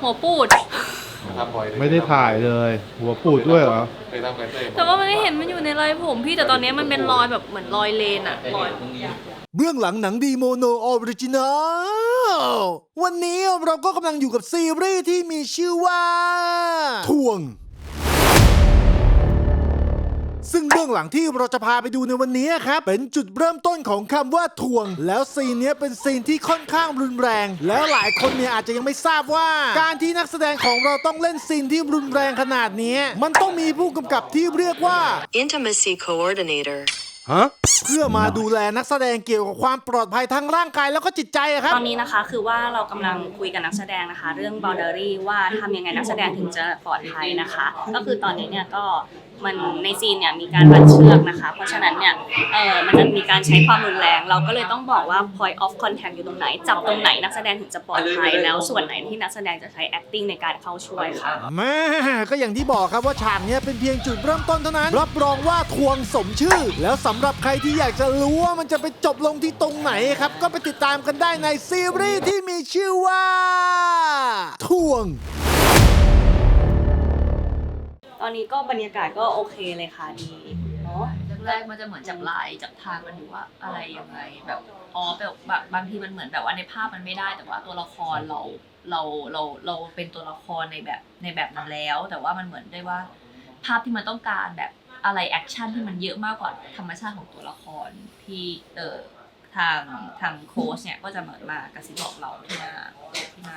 หัวปูดทำบ่อยเลยไม่ได้ถ่ายเลย หัวปูดด้วยเหรอ เคยทำกันเต้แต่ว่ามันไม่เห็นมันอยู่ในรอยผมพี่แต่ตอนนี้มันเป็นรอยแบบเหมือนรอยเลนอะรอย เบื้องหลังหนังดีโมโนออริจินอลวันนี้เราก็กำลังอยู่กับซีรีส์ที่มีชื่อว่าทวง บื้องหลังที่เราจะพาไปดูในวันนี้ครับ เป็นจุดเริ่มต้นของคำว่าทวง แล้วซีนเนี้ยเป็นซีนที่ค่อนข้างรุนแรง แล้วหลายคนเนี่ยอาจจะยังไม่ทราบว่า การที่นักแสดงของเราต้องเล่นซีนที่รุนแรงขนาดนี้ มันต้องมีผู้กำกับที่เรียกว่า Intimacy Coordinator. เพื่อมาดูแลนักแสดงเกี่ยวกับความปลอดภัยทั้งร่างกายแล้วก็จิตใจอะครับ ตอนนี้นะคะคือว่าเรากำลังคุยกับนักแสดงนะคะ เรื่อง boundary ว่าทำยังไงนักแสดงถึงจะปลอดภัยนะคะ ก็คือตอนนี้เนี่ยก็ มันในซีนเนี่ยมีการรัดเชือกนะคะ เพราะฉะนั้นเนี่ยเออมันจะมีการใช้ความรุนแรง เราก็เลยต้องบอกว่า point of contact อยู่ตรงไหน จับตรงไหนนักแสดงถึงจะปลอดภัยแล้วส่วนไหนที่นักแสดงจะใช้ acting ในการเข้าช่วยค่ะแม่ก็อย่างที่บอกครับว่าฉากเนี้ยเป็นเพียงจุดเริ่มต้นเท่านั้น รับรองว่าทวงสมชื่อ แล้วสำหรับใครที่อยากจะรู้ว่ามันจะไปจบลงที่ตรงไหนครับ ก็ไปติดตามกันได้ในซีรีส์ที่มีชื่อว่า ทวง ตอนนี้ก็บรรยากาศก็โอเคเลยค่ะดีเนาะ แรกมันจะเหมือนจับลายจับทางกันอยู่ว่าอะไรยังไงแบบอ๋อแบบแบบบางทีมันเหมือนแบบว่าในภาพมันไม่ได้แต่ว่าตัวละครเราเราเราเราเป็นตัวละครในแบบในแบบนั้นแล้ว แต่ว่ามันเหมือนได้ว่า ภาพที่มันต้องการแบบอะไรแอคชั่นที่มันเยอะมากกว่าธรรมชาติของตัวละครที่เออทางทางโค้ชเนี่ยก็จะเหมือนมากระซิบบอกเราที่หน้าที่หน้า